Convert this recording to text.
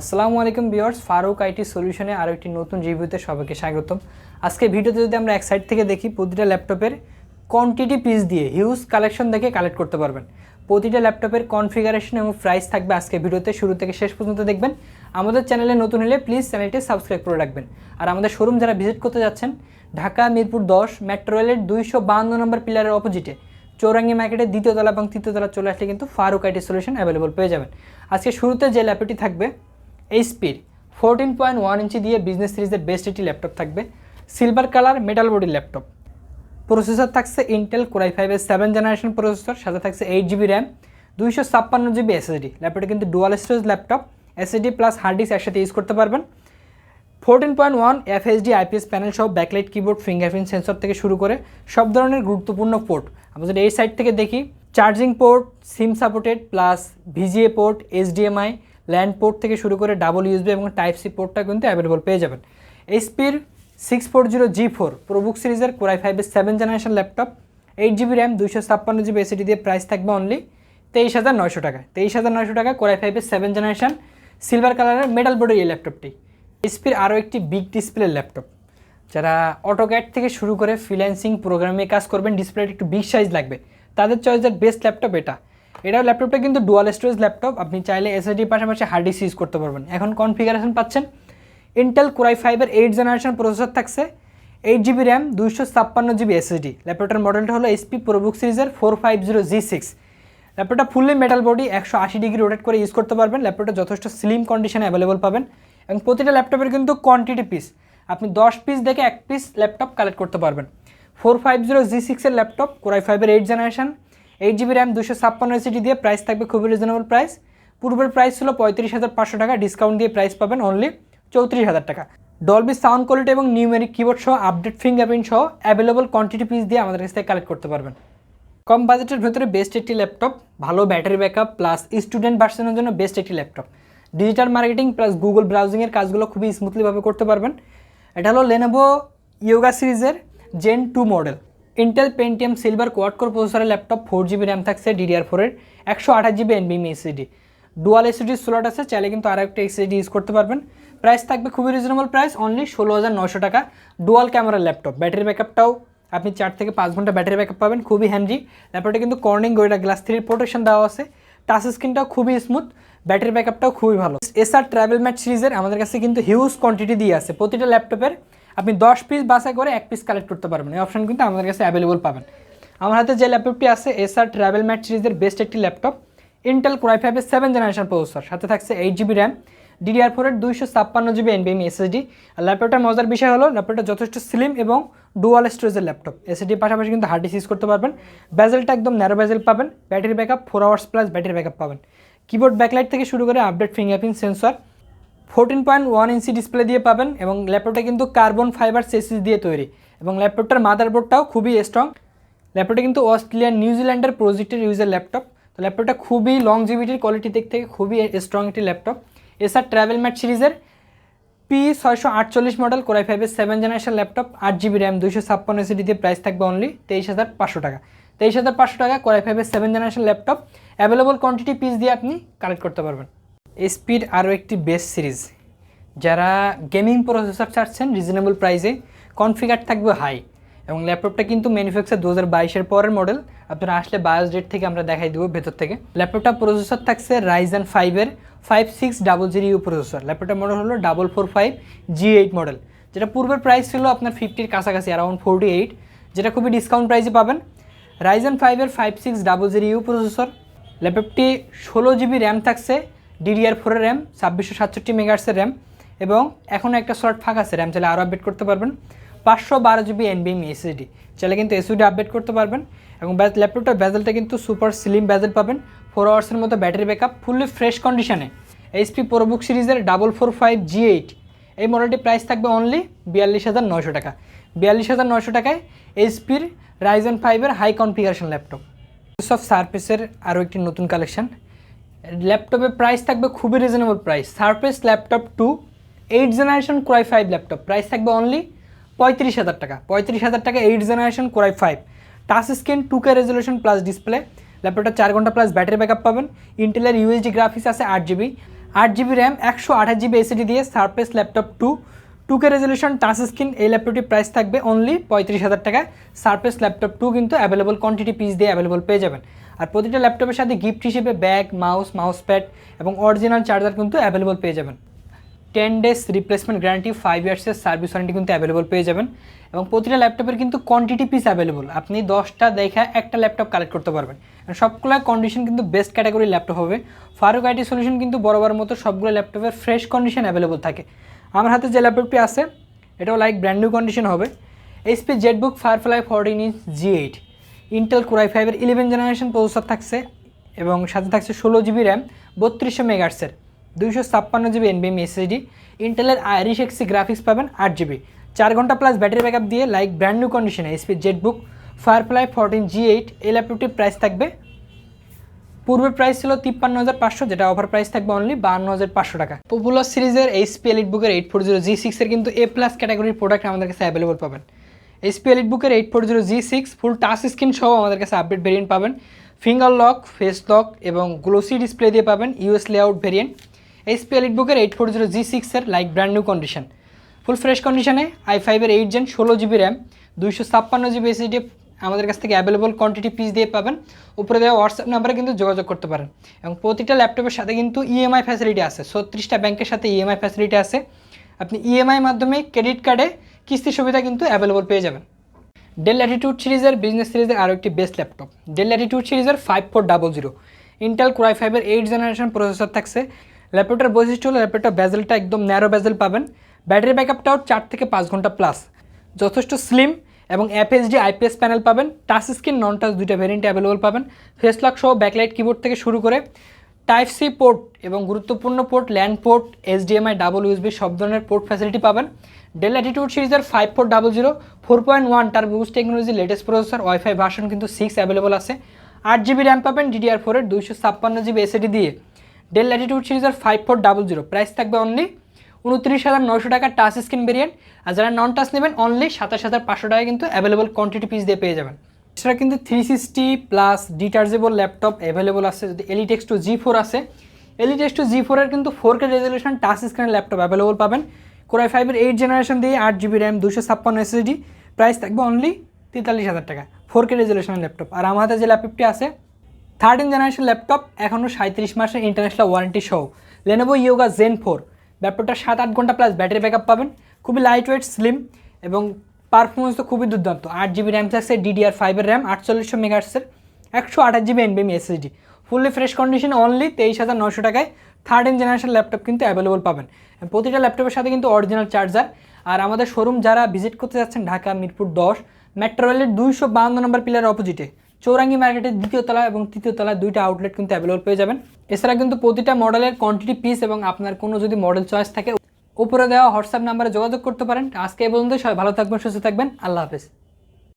আসসালামু আলাইকুম বিয়ার্স ফারুক আইটি সলিউশনে আরও একটি নতুন রিভিউতে সবাইকে স্বাগতম। আজকে ভিডিওতে যদি আমরা এক সাইড থেকে দেখি, প্রতিটা ল্যাপটপের কোয়ান্টিটি পিস দিয়ে হিউজ কালেকশন দেখে কালেক্ট করতে পারবেন। প্রতিটা ল্যাপটপের কনফিগারেশন এবং প্রাইস থাকবে আজকে ভিডিওতে, শুরু থেকে শেষ পর্যন্ত দেখবেন। আমাদের চ্যানেলে নতুন হলে প্লিজ চ্যানেলটি সাবস্ক্রাইব করে রাখবেন। আর আমাদের শোরুম যারা ভিজিট করতে যাচ্ছেন, ঢাকা, মিরপুর দশ মেট্রো রেলের দুইশো বাহান্ন নম্বর পিলারের অপোজিটে চৌরাঙ্গি মার্কেটের দ্বিতীয় তলা এবং তৃতীয় তলা চলে আসলে কিন্তু ফারুক আইটি সলিউশন অ্যাভেলেবল পেয়ে যাবেন। আজকে শুরুতে যে ল্যাপটপটি থাকবে এইচপির ফোরটিন পয়েন্ট ওয়ান ইঞ্চি দিয়ে বিজনেস সিরিজের বেস্ট একটি ল্যাপটপ থাকবে। সিলভার কালার মেটাল বডির ল্যাপটপ প্রসেসর থাকছে ইন্টেল কোরাই ফাইভের সেভেন জেনারেশন প্রসেসর সাথে থাকছে এইট জিবি র্যাম দুইশো ছাপ্পান্ন জিবি এসএসডি ল্যাপটপটা কিন্তু dual storage laptop SSD plus hard disk একসাথে ইউজ করতে পারবেন। Fourteen point one FHD IPS panel সহ ব্যাকলাইট কিবোর্ড ফিঙ্গারপ্রিন্ট সেন্সর থেকে শুরু করে সব ধরনের গুরুত্বপূর্ণ পোর্ট আমরা যদি এই সাইড থেকে দেখি charging port sim supported plus VGA port HDMI LAN port থেকে শুরু করে ডাবল ইউএসবি এবং টাইপ সি পোর্টটা কিন্তু অ্যাভেলেবল পেয়ে যাবেন। এইচপির six four zero G four probook সিরিজের কোরাই ফাইভের seven generation laptop eight GB RAM দুইশো ছাপ্পান্ন জিবি এসিডি দিয়ে প্রাইস থাকবে অনলি তেইশ হাজার নয়শো টাকা। তেইশ হাজার নয়শো টাকা কোরাই ফাইভের সেভেন জেনারেশন সিলভার কালারের মেটাল বোর্ডের এই ল্যাপটপটি এইচপির আরও একটি বিগ ডিসপ্লে ল্যাপটপ যারা অটোক্যাট থেকে শুরু করে ফ্রিল্যান্সিং প্রোগ্রামে কাজ করবেন ডিসপ্লেটা একটু বিগ সাইজ লাগবে। তাদের চয়েসের বেস্ট ল্যাপটপ এটা। এটাও ল্যাপটপটা কিন্তু ডুয়াল স্টোরেজ ল্যাপটপ আপনি চাইলে এসএসডির পাশাপাশি হার্ড ডিস্ক ইউজ করতে পারবেন। এখন কনফিগারেশন পাচ্ছেন ইন্টেল কোরাই ফাইভের এইট জেনারেশন প্রসেসর থাকছে এইট জিবি র্যাম দুইশো ছাপ্পান্ন জিবি এসএসডি ল্যাপটপটার মডেলটা হলো এসপি প্রোবুক সিরিজের four five zero G six ল্যাপটপটা ফুললি মেটাল বডি একশো আশি ডিগ্রি রোটেট করে ইউজ করতে পারবেন। ল্যাপটপটা যথেষ্ট স্লিম কন্ডিশনে অ্যাভেলেবল পাবেন। এবং প্রতিটা ল্যাপটপের কিন্তু কোয়ান্টিটি পিস আপনি দশ পিস দেখে এক পিস ল্যাপটপ কালেক্ট করতে পারবেন। ফোর ফাইভ জিরো জি সিক্সের ল্যাপটপ কোরাই ফাইভের eight generation eight GB RAM দুশো ছাপ্পান্ন এসিডি দিয়ে প্রাইস থাকবে খুবই রিজনেবল প্রাইস পূর্বের প্রাইস ছিল পঁয়ত্রিশ হাজার পাঁচশো টাকা ডিসকাউন্ট দিয়ে প্রাইস পাবেন অনলি চৌত্রিশ হাজার টাকা। ডলবি সাউন্ড কোয়ালিটি এবং নিউমেরিক কিবোর্ড সহ আপডেট ফিঙ্গারপ্রিন্ট সহ অ্যাভেলেবল কোয়ান্টিটি পিস দিয়ে আমাদের কাছ থেকে কালেক্ট করতে পারবেন। কম বাজেটের ভেতরে বেস্ট একটি ল্যাপটপ ভালো ব্যাটারি ব্যাকআপ প্লাস স্টুডেন্ট ভার্সনের জন্য বেস্ট একটি laptop digital marketing plus Google ব্রাউজিংয়ের কাজগুলো খুবই স্মুথলিভাবে করতে পারবেন। এটা হলো লেনোভো ইয়োগা সিরিজের gen two model Intel Pentium silver quad core প্রসেসরের ল্যাপটপ ফোর জিবি র্যাম থাকছে ডিডিআর ফোরের একশো আঠাশ জিবি এনবিএম এসিডি ডুয়াল এসিডি স্লট আছে, চাইলে কিন্তু আরও একটা এসিডি ইউজ করতে পারবেন। প্রাইস থাকবে খুবই রিজনেবল প্রাইস অনলি ষোলো হাজার নশো টাকা। ডুয়াল ক্যামেরার ল্যাপটপ ব্যাটারি ব্যাকআপটাও আপনি চার থেকে পাঁচ ঘণ্টা ব্যাটারি ব্যাকআপ পাবেন, খুবই হ্যান্ডি ল্যাপটপটা কিন্তু কর্নিং গোয়েটা গ্লাস থ্রির প্রোটেকশন দেওয়া আছে। টাচ স্ক্রিনটাও খুবই স্মুথ ব্যাটারি ব্যাকআপটাও খুবই ভালো। এসআর ট্রাভেল ম্যাট সিরিজের আমাদের কাছে কিন্তু হিউজ কোয়ান্টিটি দিয়ে আছে, প্রতিটা ল্যাপটপের আপনি দশ পিস বাছাই করে এক পিস কালেক্ট করতে পারবেন। এই অপশন কিন্তু আমাদের কাছে অ্যাভেলেবল পাবেন। আমার হাতে যে ল্যাপটপটি আছে এসআর ট্রাভেল ম্যাট সিরিজের বেস্ট একটি ল্যাপটপ ইন্টেল কোরাই ফাইভের সেভেন জেনারেশন প্রসেসর সাথে থাকছে এইট জিবি র্যাম ডিডিআর ফোরের দুইশো ছাপ্পান্ন জিবি এনবিএম এসএসডি আর ল্যাপটপটার মজার বিষয় হলো ল্যাপটপটা যথেষ্ট স্লিম এবং ডুয়াল স্টোরেজের ল্যাপটপ এসএসডির পাশাপাশি কিন্তু হার্ড ডিস্ক ইউজ করতে পারবেন। ব্যাজেলটা একদম ন্যারো ব্যাজেল পাবেন। Battery backup four hours plus battery backup পাবেন। কিবোর্ড ব্যাকলাইট থেকে শুরু করে update fingerprint sensor fourteen point one inch display দিয়ে পাবেন এবং ল্যাপটপটা কিন্তু কার্বন ফাইবার সেসিস দিয়ে তৈরি এবং ল্যাপটপটার মাদারবোর্ডটাও খুবই স্ট্রং ল্যাপটপটা কিন্তু অস্ট্রেলিয়ান নিউজিল্যান্ডের প্রজেক্টের ইউজের ল্যাপটপ তো ল্যাপটপটা খুবই লং জিবিটির কোয়ালিটি দিক থেকে খুবই স্ট্রং একটি ল্যাপটপ এছাড়া ট্রাভেল ম্যাট সিরিজের পি ছয়শো আটচল্লিশ মডেল কোরাই ফাইভের সেভেন জেনারেশন ল্যাপটপ আট জিবি র্যাম দুইশো ছাপ্পান্ন দিয়ে প্রাইস থাকবে অনলি তেইশ হাজার পাঁচশো টাকা। তেইশ হাজার পাঁচশো টাকা কোরাই ফাইভের seven generation laptop available quantity piece দিয়ে আপনি কালেক্ট করতে পারবেন। এসপির আরও একটি বেস্ট সিরিজ। যারা গেমিং প্রসেসর চাচ্ছেন রিজনেবল প্রাইসে কনফিগার থাকবে হাই এবং ল্যাপটপটা কিন্তু ম্যানুফ্যাকচার দু হাজার বাইশের পরের মডেল আপনারা আসলে বায়োস ডেট থেকে আমরা দেখাই দেবো ভেতর থেকে। ল্যাপটপটা প্রসেসর থাকছে রাইজেন ফাইভের five six double zero U processor ল্যাপটপটার model হলো double four five G eight model যেটা পূর্বের প্রাইস ছিল আপনার ফিফটির কাছাকাছি অ্যারাউন্ড ফোরটি এইট যেটা খুবই ডিসকাউন্ট প্রাইসে পাবেন। রাইজেন ফাইভের five six double zero U processor ল্যাপটপটি ষোলো জিবি র্যাম থাকছে। ডিডিআর ফোরের র্যাম ছাব্বিশশো সাতষট্টি মেগার্সের র্যাম এবং এখনও একটা স্লট ফাঁকা আছে র্যাম চাইলে আরও আপডেট করতে পারবেন। পাঁচশো বারো জিবি এনবিএম এসএসডি চাইলে কিন্তু এসইডি আপডেট করতে পারবেন এবং ল্যাপটপটার ব্যাজেলটা কিন্তু সুপার স্লিম ব্যাজেল পাবেন ফোর আওয়ার্সের মতো ব্যাটারি ব্যাকআপ ফুললি ফ্রেশ কন্ডিশনে এইচপি প্রোবুক সিরিজের double four five G eight এই মডেলটির প্রাইস থাকবে অনলি বিয়াল্লিশ হাজার নয়শো টাকা। বিয়াল্লিশ হাজার নয়শো টাকায় এইচপির রাইজেন ফাইভের হাই কনফিগারেশন ল্যাপটপ অফ সার্ফেসের আরও একটি নতুন কালেকশন ল্যাপটপের প্রাইস থাকবে খুবই reasonable price Surface laptop two eight generation core i five laptop price থাকবে অনলি পঁয়ত্রিশ হাজার টাকা। পঁয়ত্রিশ হাজার টাকা eight generation core i five touch screen two K resolution plus display ল্যাপটপটা চার ঘণ্টা প্লাস ব্যাটারি ব্যাকআপ পাবেন। ইন্টেলের ইউএসডি গ্রাফিক্স আছে আট জিবি আট জিবি র্যাম একশো আঠাশ জিবি এসিডি দিয়ে Surface laptop two two K resolution touch screen এই ল্যাপটপটির প্রাইস থাকবে অনলি পঁয়ত্রিশ হাজার টাকায়। সারফেস ল্যাপটপ টু কিন্তু অ্যাভেলেবল কোয়ান্টিটি পিস দিয়ে অ্যাভেলেবল পেয়ে যাবেন। আর প্রতিটা ল্যাপটপের সাথে গিফট হিসেবে ব্যাগ মাউস মাউস প্যাড এবং অরিজিনাল চার্জার কিন্তু অ্যাভেলেবল পেয়ে যাবেন। Ten days replacement guarantee five ইয়ার্সের service warranty কিন্তু অ্যাভেলেবল পেয়ে যাবেন। এবং প্রতিটা ল্যাপটপের কিন্তু কোয়ান্টিটি পিস অ্যাভেলেবল আপনি দশটা দেখা একটা ল্যাপটপ কালেক্ট করতে পারবেন। সবগুলো কন্ডিশন কিন্তু বেস্ট ক্যাটাগরি ল্যাপটপ হবে। ফারুক আইটি সলিউশন কিন্তু বরাবর মতো সবগুলো ল্যাপটপের ফ্রেশ কন্ডিশন অ্যাভেলেবল থাকে। আমার হাতে যে ল্যাপটপটি আছে, এটাও লাইক ব্র্যান্ড নিউ কন্ডিশন হবে। HP ZBook firefly fourteen inch G eight Intel core i ফাইভের ইলেভেন জেনারেশন প্রসেসর থাকছে এবং সাথে থাকছে ষোলো জিবি র্যাম বত্রিশশো মেগার্সের দুইশো ছাপ্পান্ন জিবি এনবিএম এসএসডি ইন্টেলের আইরিশ এক্সি গ্রাফিক্স পাবেন আট জিবি চার ঘণ্টা প্লাস ব্যাটারি ব্যাকআপ দিয়ে লাইক ব্র্যান্ড নিউ কন্ডিশনে HP ZBook firefly fourteen G eight এই ল্যাপটপটির প্রাইস থাকবে পূর্বের প্রাইস ছিল তিপ্পান্ন হাজার পাঁচশো, যেটা অফার প্রাইস থাকবে অনলি বান্ন হাজার পাঁচশো টাকা। পপুলার সিরিজের এইচপি এলিট বুকের এইট ফোর জিরো জি সিক্সের কিন্তু এ প্লাস ক্যাটাগরির প্রোডাক্ট আমাদের কাছে অ্যাভেলেবল পাবেন। এইচপি এলিট বুকের eight four zero G six full touch screen সহ আমাদের কাছে আপডেট ভেরিয়েন্ট পাবেন। ফিঙ্গার লক ফেস লক এবং গ্লোসি ডিসপ্লে দিয়ে পাবেন US layout variant HP elite বুকের এইট ফোর জিরো জি সিক্সের like brand new condition full fresh কন্ডিশনে আই ফাইভের এইট জেন ষোলো জিবি র্যাম দুইশো ছাপ্পান্ন জিবি এসিডি আমাদের কাছ থেকে অ্যাভেলেবল কোয়ান্টিটি পিস দিয়ে পাবেন। উপরে দেওয়া হোয়াটসঅ্যাপ নাম্বারে কিন্তু যোগাযোগ করতে পারেন। এবং প্রতিটা ল্যাপটপের সাথে কিন্তু ইএমআই ফ্যাসিলিটি আছে। ছত্রিশটা ব্যাংকের সাথে ইএমআই ফ্যাসিলিটি আছে। আপনি ইএমআই মাধ্যমে ক্রেডিট কার্ডে কিস্তি সুবিধা কিন্তু অ্যাভেলেবল পেয়ে যাবেন। ডেল ল্যাটিটিউড সিরিজের বিজনেস সিরিজের আরও একটি বেস্ট ল্যাপটপ ডেল ল্যাটিটিউড সিরিজের five four double zero Intel core i ফাইভের এইট জেনারেশন প্রসেসর থাকছে। ল্যাপটপটার বৈশিষ্ট্য হলো ল্যাপটপটা ব্যাজেলটা একদম ন্যারো ব্যাজেল পাবেন। ব্যাটারি ব্যাকআপটাও চার থেকে পাঁচ ঘণ্টা প্লাস যথেষ্ট স্লিম এবং এফএসডি আইপিএস প্যানেল পাবেন টাচ স্ক্রিন নন টাচ দুইটা ভেরিয়েন্ট অ্যাভেলেবল পাবেন ফেস লক সহ ব্যাকলাইট কিবোর্ড থেকে শুরু করে টাইপ সি পোর্ট এবং গুরুত্বপূর্ণ port LAN port HDMI double USB সব ধরনের পোর্ট ফ্যাসিলিটি পাবেন। ডেল অ্যাটিটিউড সিরিজের five four double zero four point one টার boost technology latest processor WiFi version কিন্তু সিক্স অ্যাভেলেবল আছে। আট জিবি র্যাম পাবেন ডিডিআর ফোরের দুইশো ছাপ্পান্ন জিবি এসএডি দিয়ে। ডেল ল্যাটিটিউড সিরিজের five four double zero price থাকবে অনলি উনত্রিশ হাজার নশো টাকা টাচ স্ক্রিন ভেরিয়েন্ট আর যারা নন টাচ নেবেন অনলি সাতাশ হাজার পাঁচশো টাকা কিন্তু অ্যাভেলেবল কোয়ান্টিটি পিস দিয়ে পেয়ে যাবেন। এছাড়া কিন্তু three sixty plus detachable laptop available আছে। যদি এলিটেক্স টু জি ফোর আছে এলিটেক্স টু জি ফোরের কিন্তু ফোর কে রেজলিউশন টাচ স্ক্রিনের ল্যাপটপ অ্যাভেলেবল পাবেন। কোরাই ফাইভের এইট জেনারেশন দিয়ে আট জিবি র্যাম দুশো ছাপ্পান্ন এসএসডি প্রাইস থাকবে অনলি তেতাল্লিশ হাজার টাকা ফোর কে রেজলিউশনের ল্যাপটপ আর আমাদের যে ল্যাপটপটি আছে থার্টিন জেনারেশন ল্যাপটপ এখনও সাঁত্রিশ মাসের ইন্টারন্যাশনাল ওয়ারেন্টি সহ। লেনোভো ইয়োগা জেন ফোর ল্যাপটপটা সাত আট ঘণ্টা প্লাস ব্যাটারি ব্যাকআপ পাবেন। খুবই লাইট ওয়েট স্লিম এবং পারফরমেন্স তো খুবই দুর্দান্ত। আট জিবি র্যাম থাকছে ডিডিআর ফাইভের র্যাম আটচল্লিশশো মেগাহার্সের একশো আঠাশ GB এনবিএম SSD fully fresh condition only তেইশ হাজার নশো টাকায় থার্টিন জেনারেশন ল্যাপটপ কিন্তু অ্যাভেলেবল পাবেন। প্রতিটা ল্যাপটপের সাথে কিন্তু অরিজিনাল চার্জার আর আমাদের শোরুম যারা ভিজিট করতে যাচ্ছেন, ঢাকা, মিরপুর দশ মেট্রো রেলের দুইশো বাহান্ন নম্বর পিলার অপোজিটে চৌরাঙ্গি মার্কেটের দ্বিতীয় তলা এবং তৃতীয় তলায় দুইটা আউটলেট কিন্তু অ্যাভেলেবল পেয়ে যাবেন। এছাড়া কিন্তু প্রতিটা মডেলের কোয়ান্টিটি পিস এবং আপনার কোনো যদি মডেল চয়েস থাকে, উপরে দেওয়া হোয়াটসঅ্যাপ নাম্বারে যোগাযোগ করতে পারেন। আজকে এই পর্যন্ত সবাই ভালো থাকবেন, সুস্থ থাকবেন। আল্লাহ হাফেজ।